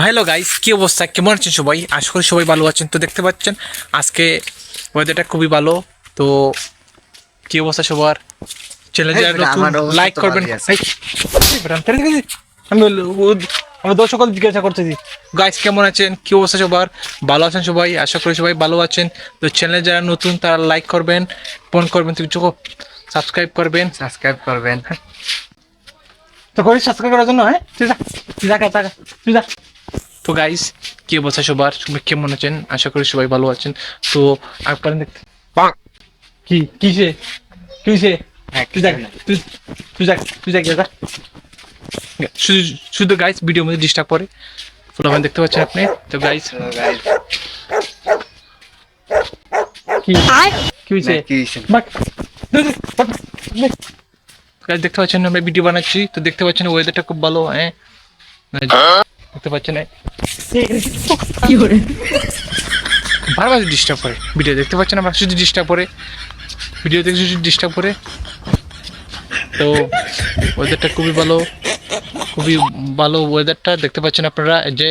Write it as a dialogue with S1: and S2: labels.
S1: Hello guys কি অবস্থা? কেমন আছেন সবাই? আশা করি সবাই ভালো আছেন। তো দেখতে পাচ্ছেন আজকে ওয়েদারটা খুবই ভালো। তো কি অবস্থা সবার? চ্যানেল
S2: এই বেটা,
S1: লাইক করবেন।
S2: ভালোই আছে।
S1: এই, এই বেটা, আমি তেরে দেখেছি। আমি বল- ও- আমি দর্শক জিজ্ঞাসা করতেছি। গাইস কেমন আছেন? কি অবস্থা সবার? ভালো আছেন সবাই? আশা করি সবাই ভালো আছেন। তো চ্যানেল যারা নতুন তারা লাইক করবেন ফোন করবেন তুমি চোখ সাবস্ক্রাইব করবেন।
S2: সাবস্ক্রাইব করবেন।
S1: তো করিস সাবস্ক্রাইব করার জন্য হ্যাঁ? তুই যা তুই যা তুই যা। তো গাইস কি অবস্থা সবার? সবাই কেমন আছেন? আশা করি সবাই ভালো আছেন। তো একবার দেখতে কি কিসে কিসে তুই যা তুই তুই যা তুই যা যা শুধু শুধু গাইস ভিডিও মধ্যে ডিস্টার্ব করে। ফুলামান দেখতে পাচ্ছেন আপনি? তো গাইস কি? কি হয়েছে? দেখতে পাচ্ছেন আমরা ভিডিও বানাচ্ছি। তো দেখতে পাচ্ছেন ওয়েদারটা খুব ভালো হ্যাঁ। দেখতে পাচ্ছেন করে বারবার ডিস্টার্ব করে ভিডিও দেখতে পাচ্ছেন আমার? শুধু ডিস্টার্ব করে। ভিডিও দেখে শুধু ডিস্টার্ব করে। তো ওয়েদারটা খুবই ভালো খুবই ভালো ওয়েদারটা দেখতে পাচ্ছেন আপনারা যে